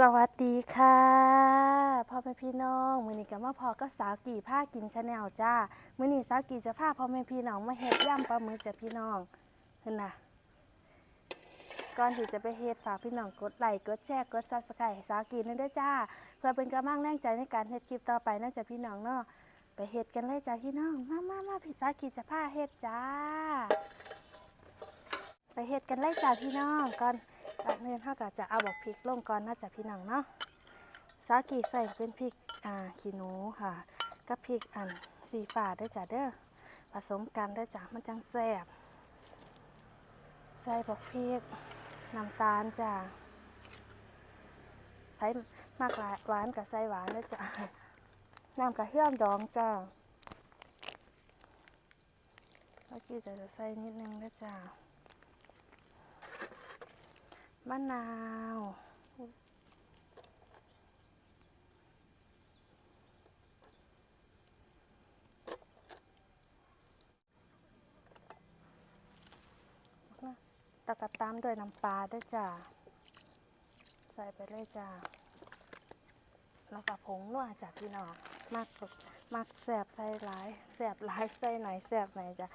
สวัสดีค่ะพ่อแม่พี่น้องมือนี้ก็มาพอกับสาวกี่ผ้ากินชาแนลจ้ามือนี้สาวกี่จะพาพ่อแม่พี่น้องมาเฮ็ดย่ำปลาหมึกจะพี่น้องเห็นนะก่อนที่จะไปเฮ็ดฝากพี่น้องกดไลค์กดแชร์กด Subscribe ให้สาวกี่นั่นด้วยจ้า เพื่อเป็นกำลังแรงใจในการเฮ็ดคลิปต่อไปนั่นจะพี่น้องเนาะไปเฮ็ดกันเลยจ้าพี่น้องมามามาพี่สาวกี่จะพาเฮ็ดจ้า ไปเฮ็ดกันเลยจ้าพี่น้องก่อน ก่อนอื่นเฮาก็จะเอาบอกพริกลงก่อนนะจ๊ะพี่น้องเนาะสากีใส่เป็นพริกอ่าขี้หนูค่ะกับพริกอันสีฟ้าด้จ้ะเด้อผสมกันได้จ้ะมันจังแซ่บใส่บอกพริกน้ำตาลจ้ะใส่มากหลายหวานกับใส่หวานได้จ้ะน้ำกระเทียมดองจ้ะสากีจะใส่นิดนึงด้จ้ะ มะนาว ตะกะตามด้วยน้ำปลาด้วยจ้าใส่ไปเลยจ้าแล้วก็ผงนัวจากพี่น้องมากมากแสบใส่หลายแสบหลายใส่หน่อยแสบหน่อยจ้ะ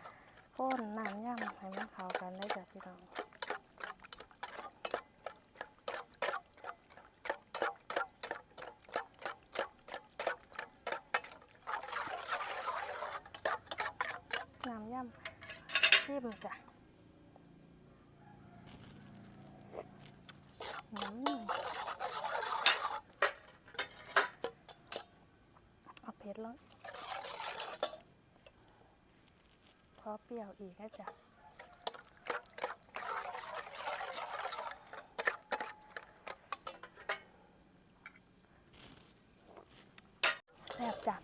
ข้นน้ำย่ำให้มันเข้ากันเลยจ้ะพี่น้อง น้ำย่ำชิมจ้ะเอาเผ็ดแล้วพอเปรี้ยวอีกนะจ๊ะแซ่บจ้ะ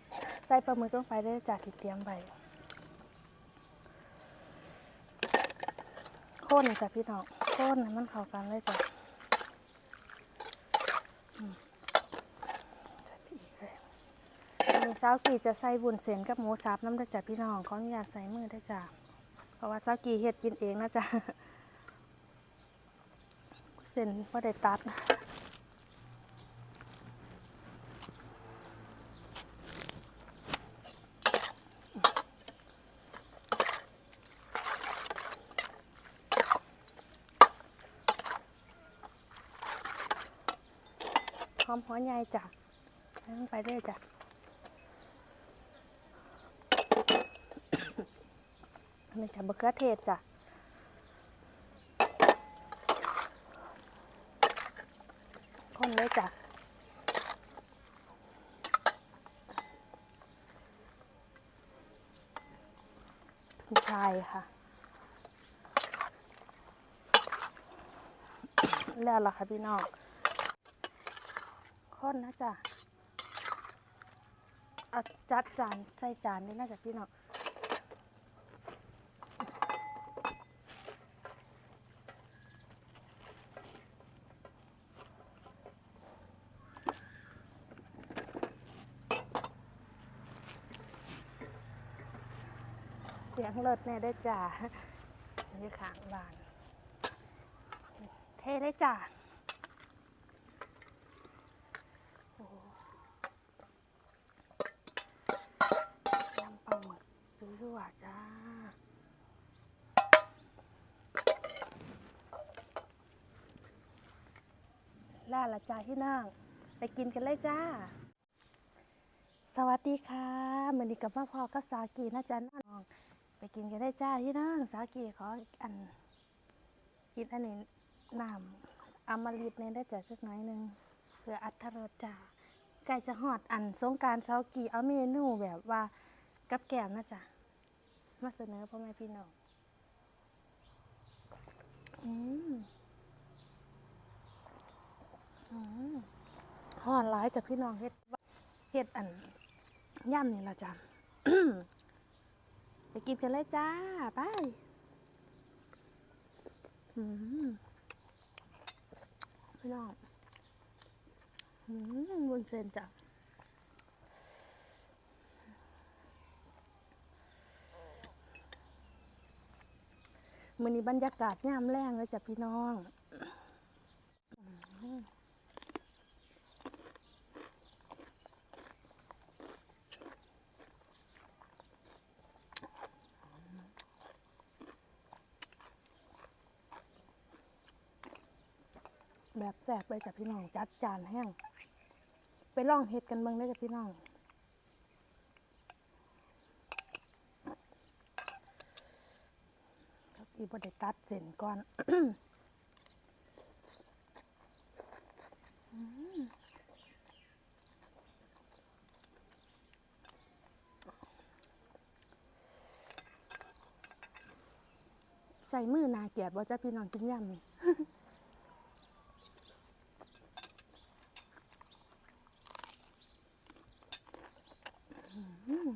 ใส่ปลาหมึกลงไปได้จ้ะที่เตรียมไว้ ข้นจ้ะพี่น้องข้นมันเข้ากันเลยจ้ะอืมจัดอีกเลยอันนี้ซาวกีจะใส่บุญเส้นกับหมูสับน้ำด้จ้ะพี่น้องขออนุญาตใส่มือได้จ้ะเพราะว่าซาวกีเฮ็ดกินเองนะจ๊ะเส้นพ่ได้ตัด หอมหัวใหญ่จ้ะใส่ลงไปเรื่อยจ้ะอันนี้จะบะเขือเทศจ้ะคนเลยจ้ะถึงชายค่ะ แล้วล่ะค่ะพี่น้อง ข้นนะจ๊ะเอาจัดจานใส่จานด้วยนะจ๊ะพี่น้องเสียงเลิศแน่ได้จ้านี่ขางบาน เทเลยจ้า โอ้โหยำปลาหมึกรั่วๆ จ้า ล่าละจ้าที่นั่ง ไปกินกันเลยจ้า สวัสดีค่ะมือนี้กับพ่อพอก็สากีนะจ๊ะน้อง ไปกินกันได้จ้าที่นั่ง สากีขออัน กินอันนี้น้ำอามฤตเนี่ยได้จ้ะสักน่อยหนึงเพื่ออัตรสจ้าใกล้จะหอดอันสงการเซากีเอาเมนูแบบว่ากับแกมนะจ๊ะ มาเสนอพ่อแม่พี่น้องอืมอืมหอนหลายจากพี่น้องเฮ็ดเฮ็ดอันย่ำนี่ละจ้ะไปกินกันเลยจ้าไปอืมพี่น้องอืมวุ้นเส้นจ้ะ มื้อนี้บรรยากาศยามแรงเลยจ้ะพี่น้องแบบแสบเลยจ้ะพี่น้องจัดจานแห้ง ไปล่องเห็ดกันบ้างได้จ้ะพี่น้อง ก็อีบ่ได้ตัดเส้นก่อนใส่มือนาเกลียดบ่จ้ะพี่น้องกินยำนี่ อืมอืม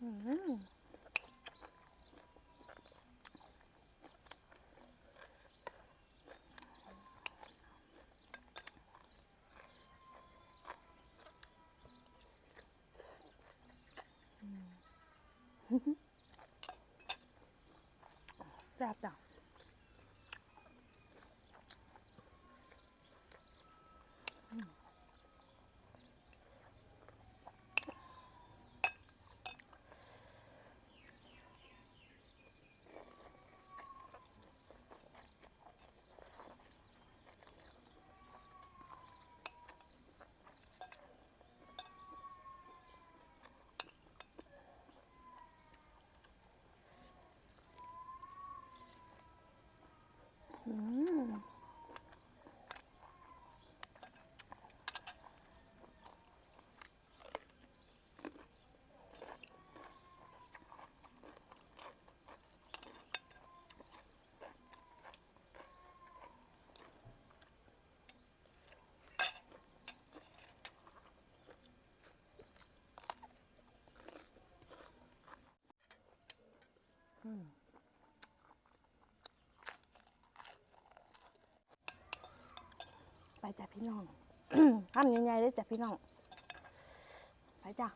แซ่บจ้ะ อืมอืม ไป จ้ะพี่น้องทำยังไงได้อจ้ะพี่น้อง ไปจ้ะ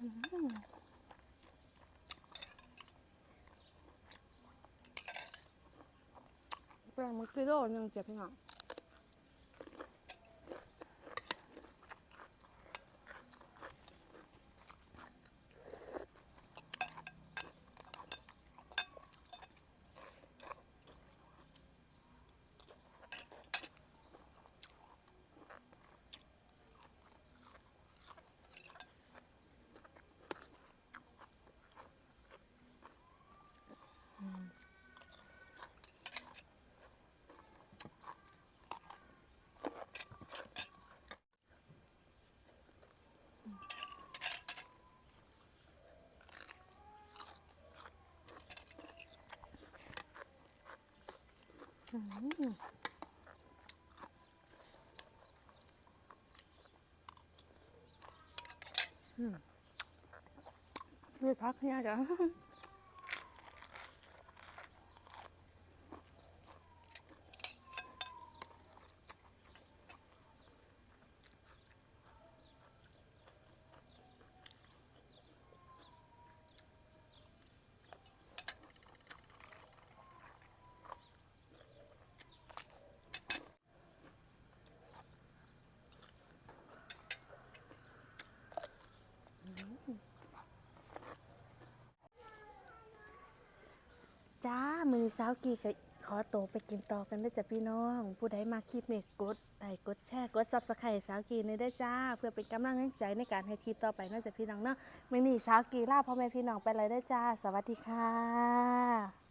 อืมแป้งมันกิโลหนึงจ้ะพี่น้อง อืมอืมมีพักเนี่ย จ้ามือสาวกีก็ขอตัวไปกินต่อกันได้จ้ะพี่น้อง ผู้ใดมาคลิปนี่กดไลค์กดแชร์กดซับสไครต์สาวกีนี่ได้จ้า เพื่อเป็นกำลังใจในการให้คลิปต่อไปนอกจากพี่น้องเนาะมือนี้สาวกีลาพ่อแม่พี่น้องไปเลยได้จ้า สวัสดีค่ะ